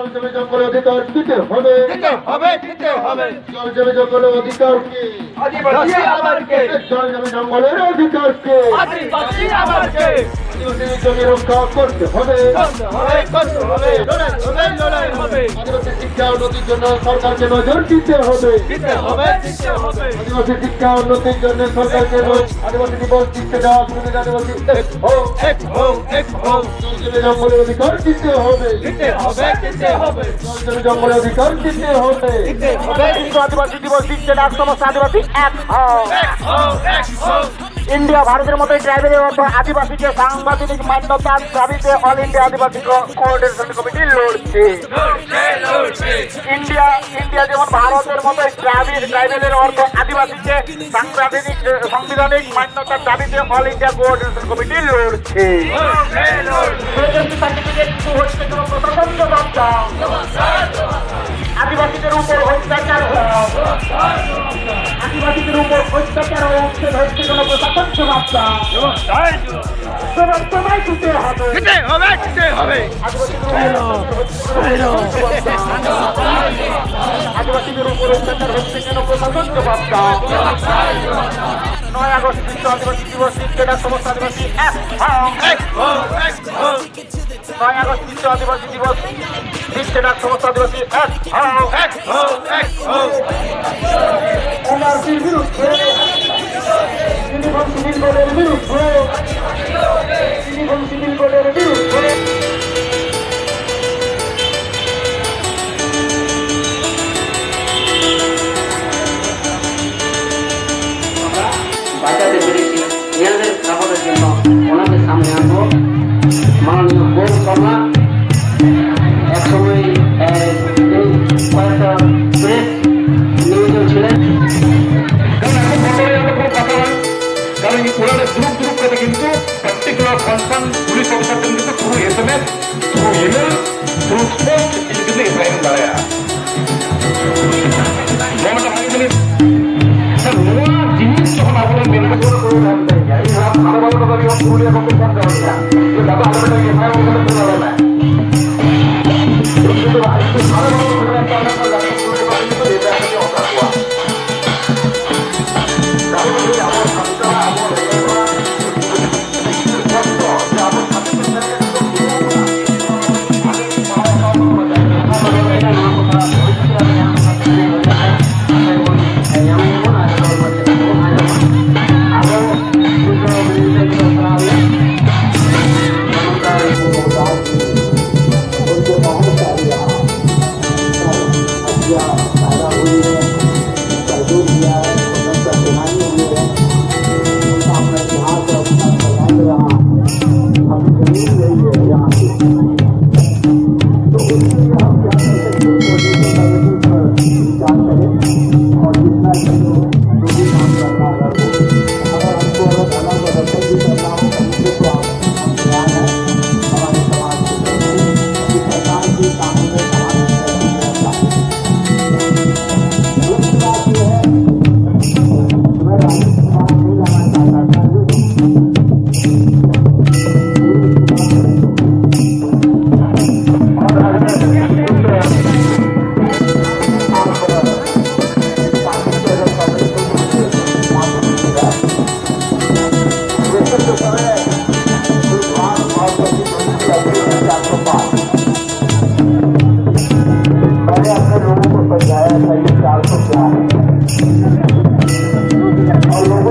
জল জমে জঙ্গলের অধিকার দিতে হবে। দিতে হবে দিতে হবে। জল জমে জঙ্গলের অধিকার কি? আদিবাসী আবার কে? জল জমে জঙ্গলের অধিকার কে? আদিবাসী আবার কে? আদিবাসী আদিবাসী শিক্ষা উন্নতির জন্য সরকারকে নজর দিতে হবে আদিবাসী শিক্ষা উন্নতির জন্য সরকারকে আদিবাসী দিবস দিতে দেওয়া শুনে আদিবাসী জঙ্গলের অধিকার দিতে হবে জঙ্গলের অধিকার দিতে হবে আদিবাসী দিবস দিচ্ছে ডাক সমস্ত আদিবাসী এক ইন্ডিয়া ভারতের মতো ট্রাইবেলের মতো আদিবাসীকে সাংবাদিক মান্যতার দাবিতে all India Adivasi coordination committee লড়ছে। ইন্ডিয়া ইন্ডিয়া যেমন ভারতের মতো ট্রাইবেল ট্রাইবেলের অর্থ আদিবাসীকে সাংবিধানিক সাংবিধানিক মান্যতার দাবিতে অল ইন্ডিয়া কোঅর্ডিনেশন কমিটি লড়ছে। আদিবাসীদের উপর অত্যাচার আদিবাসীদের উপর অত্যাচার ও উচ্ছেদ হচ্ছে কোনো প্রশাসন জবাব দাও জবাব তোমায় দিতে হবে। দিতে হবে দিতে হবে। আদিবাসীদের উপর অত্যাচার হচ্ছে কেন প্রশাসন জবাব নয় আগস্ট বিশ্ব আদিবাসী দিবস ক্রীড়া সমস্ত আদিবাসী এক হও। এক হোক এক হোক নয় আগস্ট বিশ্ব আদিবাসী দিবস ক্রীড়া সমস্ত আদিবাসী এক এক এক হোক এনআরসির বিরুদ্ধে বিরুদ্ধে কনসার্ন পুলিশ অফিসারদের কিন্তু through S M S through email through post এটা কিন্তু এফআইআর দাঁড়ায় মমতা ভাই স্যার, নোয়া জিনিস যখন আপনার মেনে করে করে ভালো ভালো কথা পুরুলিয়া